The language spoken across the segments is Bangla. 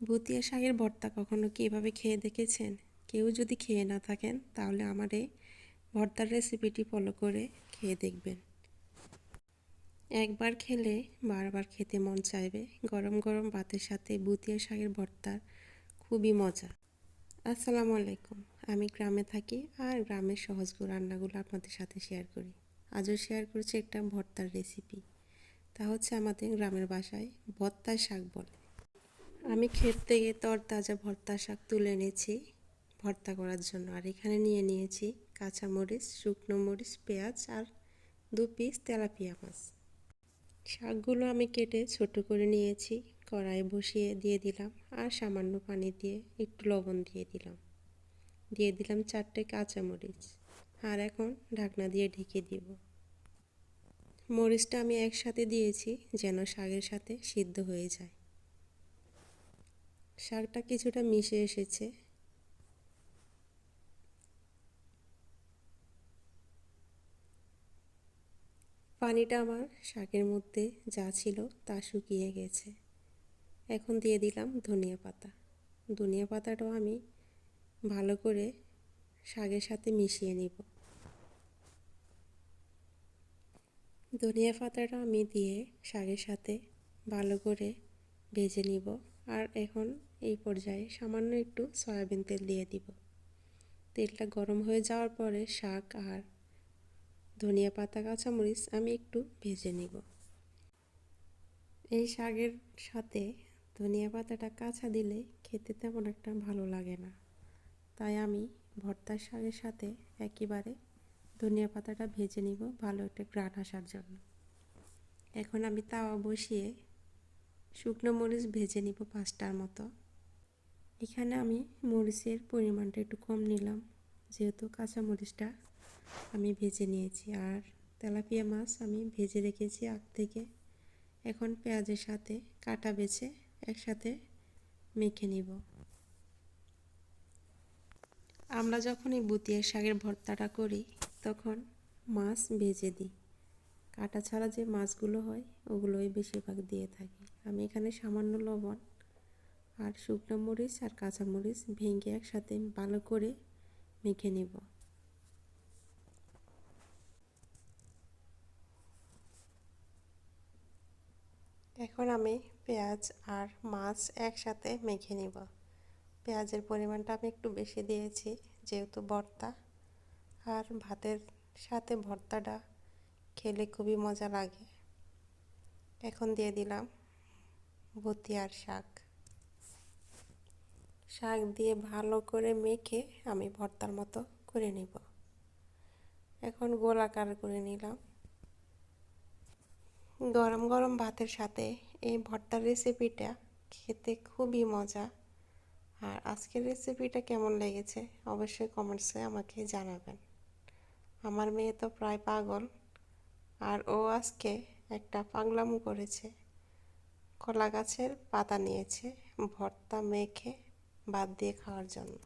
ভুতিয়া শাকের ভর্তা কখনো কি এভাবে খেয়ে দেখেছেন? কেউ যদি খেয়ে না থাকেন, তাহলে আমার এই ভর্তার রেসিপিটি ফলো করে খেয়ে দেখবেন। একবার খেলে বারবার খেতে মন চাইবে। গরম গরম ভাতের সাথে বুতিয়া শাকের ভর্তার খুবই মজা। আসসালামু আলাইকুম। আমি গ্রামে থাকি আর গ্রামের সহজ রান্নাগুলো আপনাদের সাথে শেয়ার করি। আজও শেয়ার করছি একটা ভর্তার রেসিপি তা হচ্ছে আমাদের গ্রামের বাসায় ভর্তার শাক বলে। আমি ক্ষেত থেকে তরতাজা ভর্তা শাক তুলে এনেছি, ভর্তা করার জন্য। আর এখানে নিয়ে নিয়েছি কাঁচা মরিচ শুকনো মরিচ, পেঁয়াজ আর দু পিস তেলাপিয়া মাছ। শাকগুলো আমি কেটে ছোট করে নিয়েছি কড়াই বসিয়ে দিয়ে দিলাম আর সামান্য পানি দিয়ে একটু লবণ দিয়ে দিলাম। দিয়ে দিলাম চারটে কাঁচা মরিচ আর এখন ঢাকনা দিয়ে ঢেকে দিব। মরিচটা আমি একসাথে দিয়েছি যেন শাকের সাথে সিদ্ধ হয়ে যায়। শাকটা কিছুটা মিশে এসেছে। পানিটা আমার শাকের মধ্যে যা ছিল তা শুকিয়ে গেছে। এখন দিয়ে দিলাম ধনিয়া পাতা। ধনিয়া পাতাটাও আমি ভালো করে শাকের সাথে মিশিয়ে নিব। ধনিয়া পাতাটা আমি দিয়ে শাকের সাথে ভালো করে ভেজে নিব। আর এখন এই পর্যায়ে সামান্য একটু সয়াবিন তেল দিয়ে দিব। তেলটা গরম হয়ে যাওয়ার পরে শাক আর ধনিয়া পাতা, কাঁচামরিচ আমি একটু ভেজে নিব। এই শাকের সাথে ধনিয়া পাতাটা কাঁচা দিলে খেতে তেমন একটা ভালো লাগে না। তাই আমি ভর্তার শাকের সাথে একেবারে ধনিয়া পাতাটা ভেজে নিব ভালো একটা গ্রান আসার জন্য। এখন আমি তাওয়া বসিয়ে শুকনো মরিচ ভেজে নিব পাঁচটার মতো। এখানে আমি মরিচের পরিমাণটা একটু কম নিলাম। যেহেতু কাঁচা মরিচটা আমি ভেজে নিয়েছি। আর তেলাপিয়া মাছ আমি ভেজে রেখেছি আগ থেকে। এখন পেঁয়াজের সাথে কাটা বেছে একসাথে মেখে নিব। আমরা যখন এই বুতিয়ার শাকের ভর্তাটা করি, তখন মাছ ভেজে দিই। কাটা ছাড়া যে মাছগুলো হয়, ওগুলোই বেশিরভাগ দিয়ে থাকি। আমি এখানে সামান্য লবণ আর শুকনো মরিচ আর কাঁচা মরিচ ভেঙে একসাথে ভালো করে মেখে নেব। এখন আমি পেঁয়াজ আর মাছ একসাথে মেখে নিব। পেঁয়াজের পরিমাণটা আমি একটু বেশি দিয়েছি, যেহেতু ভর্তা। আর ভাতের সাথে ভর্তাটা খেলে খুবই মজা লাগে। এখন দিয়ে দিলাম বতি আর শাক। শাক দিয়ে ভালো করে মেখে আমি ভর্তার মতো করে নিব। এখন গোলাকার করে নিলাম। গরম গরম ভাতের সাথে এই ভর্তার রেসিপিটা খেতে খুবই মজা। আর আজকের রেসিপিটা কেমন লেগেছে অবশ্যই কমেন্টসে আমাকে জানাবেন। আমার মেয়ে তো প্রায় পাগল, আর ও আজকে একটা পাগলামো করেছে। কলা গাছের পাতা নিয়েছে, ভর্তা মেখে বাদ দিয়ে খাওয়ার জন্য।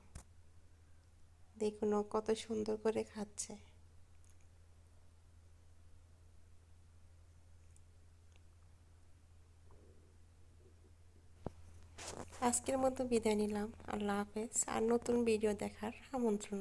দেখুন ও কত সুন্দর করে খাচ্ছে। আজকের মতো বিদায় নিলাম। আল্লাহ হাফেজ। আর নতুন ভিডিও দেখার আমন্ত্রণ